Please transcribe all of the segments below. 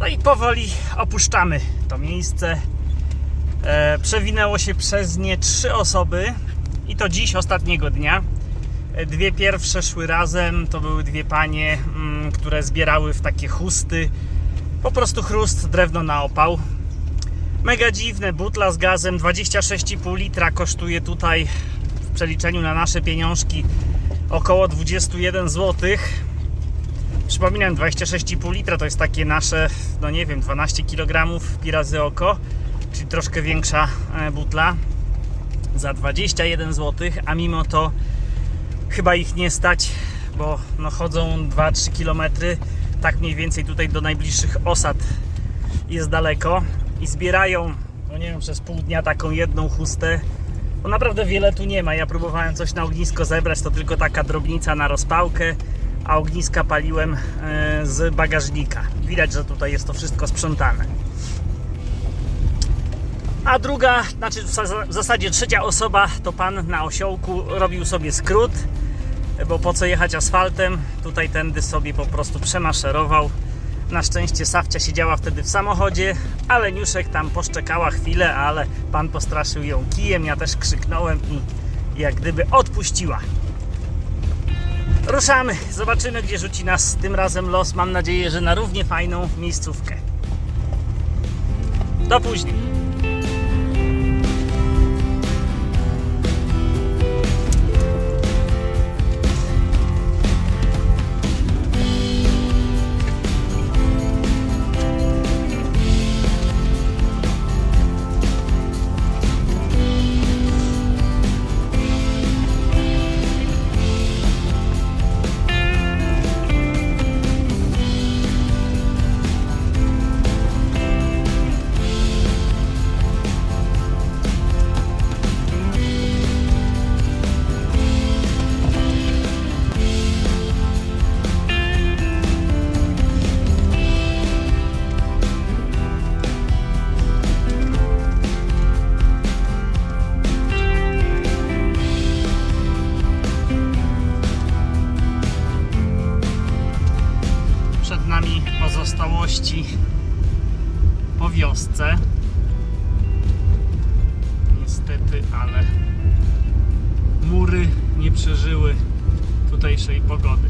No i powoli opuszczamy to miejsce. E, przewinęło się przez nie trzy osoby i to dziś, ostatniego dnia. E, Dwie pierwsze szły razem, to były dwie panie, mm, które zbierały w takie chusty. Po prostu chrust, drewno na opał. Mega dziwne, butla z gazem 26,5 litra kosztuje tutaj w przeliczeniu na nasze pieniążki około 21 zł. Przypominam, 26,5 litra to jest takie nasze, no nie wiem, 12 kg pi razy oko, czyli troszkę większa e, butla za 21 zł, a mimo to chyba ich nie stać, bo no chodzą 2-3 km, tak mniej więcej tutaj do najbliższych osad jest daleko i zbierają, no nie wiem, przez pół dnia taką jedną chustę. Bo naprawdę wiele tu nie ma. Ja próbowałem coś na ognisko zebrać, to tylko taka drobnica na rozpałkę, a ogniska paliłem e, z bagażnika. Widać, że tutaj jest to wszystko sprzątane. A druga, znaczy w za- w zasadzie trzecia osoba, to pan na osiołku robił sobie skrót, bo po co jechać asfaltem? Tutaj tędy sobie po prostu przemaszerował. Na szczęście Sawcia siedziała wtedy w samochodzie, ale Niuszek tam poszczekała chwilę, ale pan postraszył ją kijem, ja też krzyknąłem i jak gdyby odpuściła. Ruszamy, zobaczymy gdzie rzuci nas tym razem los. Mam nadzieję, że na równie fajną miejscówkę. Do później. Tutejszej pogody.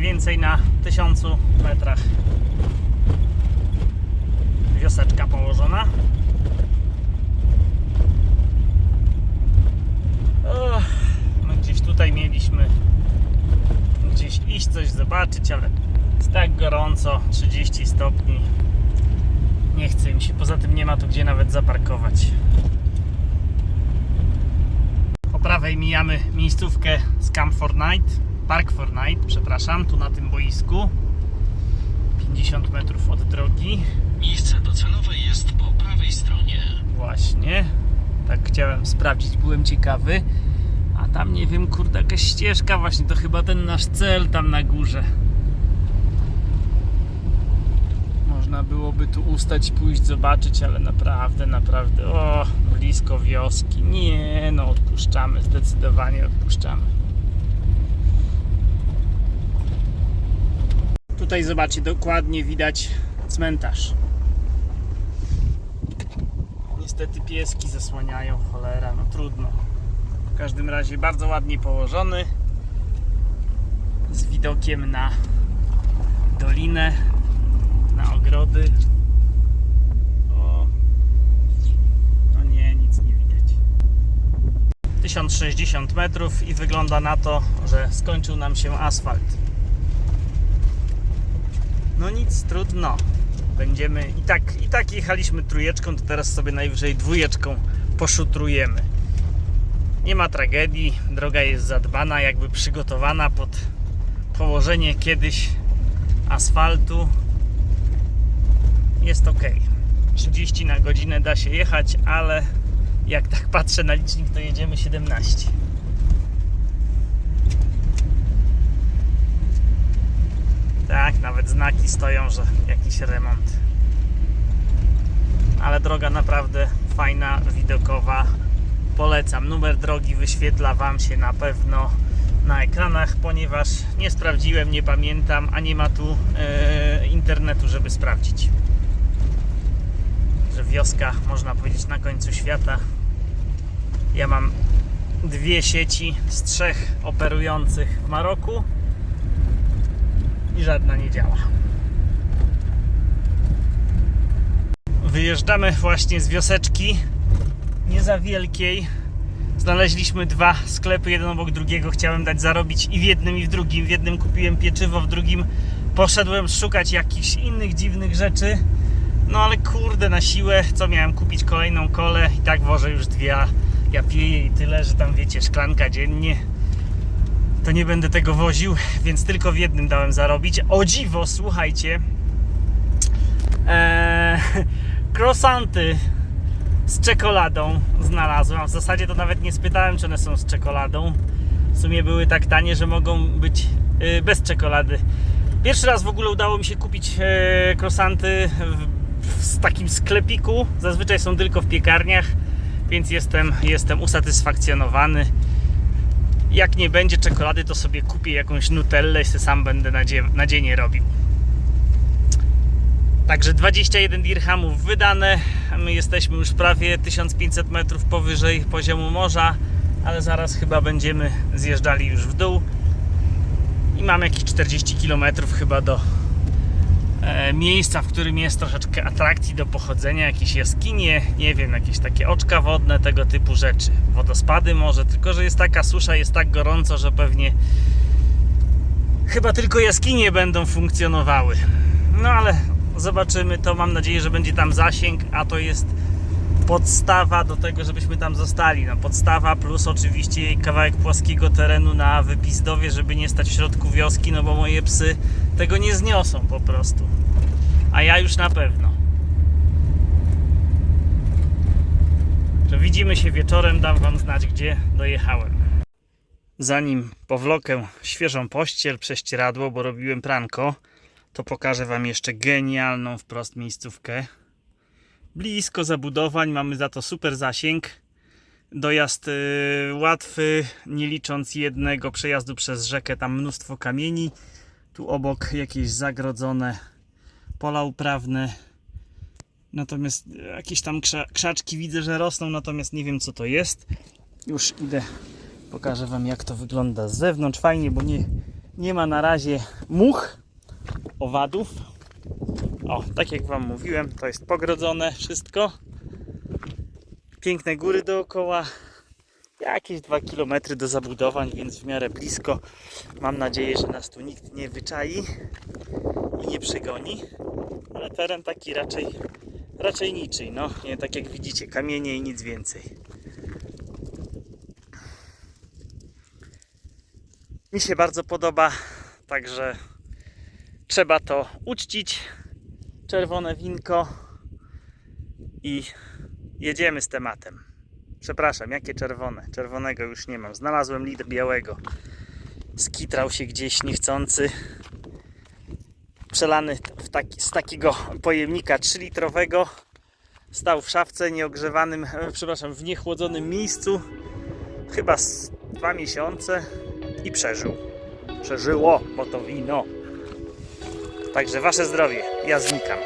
Więcej na 1000 metrach wioseczka położona. My gdzieś tutaj mieliśmy gdzieś iść coś zobaczyć, ale jest tak gorąco, 30 stopni. Nie chce mi się, poza tym nie ma tu gdzie nawet zaparkować. Po prawej mijamy miejscówkę z Camp for Night, Park for Night, przepraszam, tu na tym boisku. 50 metrów od drogi. Miejsce docelowe jest po prawej stronie. Właśnie. Tak chciałem sprawdzić, byłem ciekawy. A tam nie wiem, kurde, jakaś ścieżka właśnie, to chyba ten nasz cel tam na górze. Można byłoby tu ustać, pójść, zobaczyć, ale naprawdę, naprawdę, o, blisko wioski. Nie, no odpuszczamy, zdecydowanie odpuszczamy. Tutaj zobaczcie, dokładnie widać cmentarz. Niestety pieski zasłaniają, cholera, no trudno. W każdym razie bardzo ładnie położony. Z widokiem na dolinę, na ogrody. O, no nie, nic nie widać. 1060 metrów i wygląda na to, że skończył nam się asfalt. No nic, trudno. Będziemy i tak, i tak jechaliśmy trójeczką, to teraz sobie najwyżej dwójeczką poszutrujemy. Nie ma tragedii, droga jest zadbana, jakby przygotowana pod położenie kiedyś asfaltu. Jest ok. 30 na godzinę da się jechać, ale jak tak patrzę na licznik, to jedziemy 17. Tak, nawet znaki stoją, że jakiś remont. Ale droga naprawdę fajna, widokowa. Polecam. Numer drogi wyświetla Wam się na pewno na ekranach, ponieważ nie sprawdziłem, nie pamiętam, a nie ma tu e, internetu, żeby sprawdzić. Że wioska, można powiedzieć, na końcu świata. Ja mam dwie sieci z trzech operujących w Maroku żadna nie działa. Wyjeżdżamy właśnie z wioseczki, nie za wielkiej. Znaleźliśmy dwa sklepy, jeden obok drugiego. Chciałem dać zarobić i w jednym, i w drugim. W jednym kupiłem pieczywo, w drugim poszedłem szukać jakichś innych dziwnych rzeczy. No ale kurde, na siłę, co miałem kupić kolejną kolę i tak wożę już dwie. Ja piję i tyle, że tam wiecie, szklanka dziennie to nie będę tego woził, więc tylko w jednym dałem zarobić. O dziwo, słuchajcie. Eee, z czekoladą znalazłem. W zasadzie to nawet nie spytałem, czy one są z czekoladą. W sumie były tak tanie, że mogą być yy, bez czekolady. Pierwszy raz w ogóle udało mi się kupić e, croissanty w, w takim sklepiku. Zazwyczaj są tylko w piekarniach, więc jestem, jestem usatysfakcjonowany. Jak nie będzie czekolady, to sobie kupię jakąś nutellę i sam będę na, na dzień robił. Także 21 dirhamów wydane. My jesteśmy już prawie 1500 metrów powyżej poziomu morza, ale zaraz chyba będziemy zjeżdżali już w dół. I mam jakieś 40 km chyba do miejsca, w którym jest troszeczkę atrakcji do pochodzenia, jakieś jaskinie, nie wiem, jakieś takie oczka wodne, tego typu rzeczy. Wodospady może, tylko że jest taka susza, jest tak gorąco, że pewnie chyba tylko jaskinie będą funkcjonowały. No ale zobaczymy, to mam nadzieję, że będzie tam zasięg, a to jest podstawa do tego, żebyśmy tam zostali. No, podstawa plus oczywiście kawałek płaskiego terenu na wypizdowie, żeby nie stać w środku wioski, no bo moje psy tego nie zniosą po prostu. A ja już na pewno. Że widzimy się wieczorem, dam Wam znać, gdzie dojechałem. Zanim powlokę świeżą pościel, prześcieradło, bo robiłem pranko, to pokażę Wam jeszcze genialną wprost miejscówkę. Blisko zabudowań, mamy za to super zasięg. Dojazd y, łatwy, nie licząc jednego przejazdu przez rzekę, tam mnóstwo kamieni. Tu obok jakieś zagrodzone pola uprawne. Natomiast jakieś tam krza, krzaczki widzę, że rosną, natomiast nie wiem co to jest. Już idę, pokażę Wam jak to wygląda z zewnątrz. Fajnie, bo nie, nie ma na razie much, owadów. O, tak jak Wam mówiłem, to jest pogrodzone wszystko. Piękne góry dookoła. Jakieś 2 km do zabudowań, więc w miarę blisko. Mam nadzieję, że nas tu nikt nie wyczai i nie przegoni. Ale teren taki raczej, raczej niczyj. No, nie tak jak widzicie, kamienie i nic więcej. Mi się bardzo podoba, także trzeba to uczcić. Czerwone winko i jedziemy z tematem. Przepraszam, jakie czerwone? Czerwonego już nie mam. Znalazłem litr białego. Skitrał się gdzieś niechcący. Przelany taki, z takiego pojemnika 3-litrowego. Stał w szafce nieogrzewanym, e, przepraszam, w niechłodzonym miejscu. Chyba z dwa miesiące i przeżył. Przeżyło, bo to wino. Także wasze zdrowie. Ja znikam.